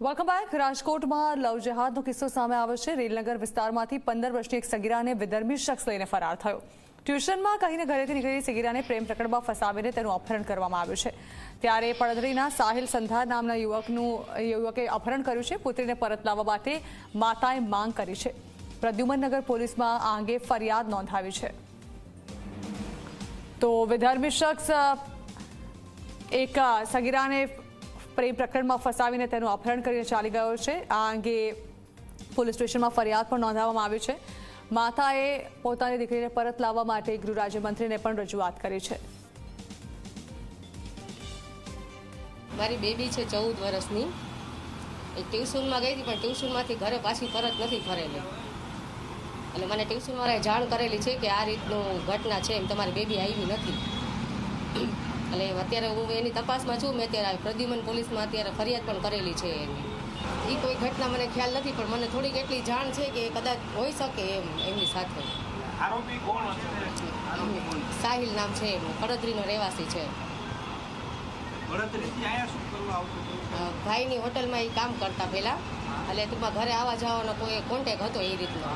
Welcome back રાજકોટમાં love જેહાદનો કિસ્સો સામે આવે છે. રેલનગર વિસ્તારમાંથી પંદર વર્ષની એક સગીરાને વિધર્મી શખ્સ લઈને ફરાર થયો. ટ્યુશનમાં કહીને ઘરેથી નીકળેલી સગીરાને પ્રેમ પ્રકરણમાં ફસાવીને તેનું અપહરણ કરવામાં આવ્યું છે. ત્યારે પડદરીના સાહિલ સંધાર નામના યુવકનું, યુવકે અપહરણ કર્યું છે. પુત્રીને પરત લાવવા માટે માતાએ માંગ કરી છે. પ્રદ્યુમનનગર પોલીસમાં આ અંગે ફરિયાદ નોંધાવી છે. તો વિધર્મી શખ્સ, એક સગીરાને પ્રેમ પ્રકરણમાં ફસાવીને તેનું અપહરણ કરીને ચાલી ગયો છે. આ અંગે પોલીસ સ્ટેશનમાં ફરિયાદ પણ નોંધાવવામાં આવી છે. માતાએ પોતાની દીકરીને પરત લાવવા માટે ગૃહ રાજ્યમંત્રીને પણ રજૂઆત કરી છે. મારી બેબી છે ચૌદ વર્ષની. એ ટ્યુશનમાં ગઈ હતી, પણ ટ્યુશનમાંથી ઘરે પાછી પરત નથી ફરેલી. એટલે મને ટ્યુશનવાળાએ જાણ કરેલી છે કે આ રીતનું ઘટના છે, એમ તમારી બેબી આવી નથી. એટલે અત્યારે હું એની તપાસમાં છું મેં અત્યારે પ્રદ્યુમન પોલીસમાં અત્યારે ફરિયાદ પણ કરેલી છે એની. એ કોઈ ઘટના મને ખ્યાલ નથી પણ મને થોડીક એટલી જાણ છે કે કદાચ હોઈ શકે એમ એમની સાથે. આરોપી કોણ સાહિલ નામ છે એમનું કડોદરીનો રહેવાસી છે. ભાઈની હોટલમાં એ કામ કરતા પહેલાં એટલે ટૂંકમાં ઘરે આવવા જવાનો કોઈ કોન્ટેક હતો એ રીતનો.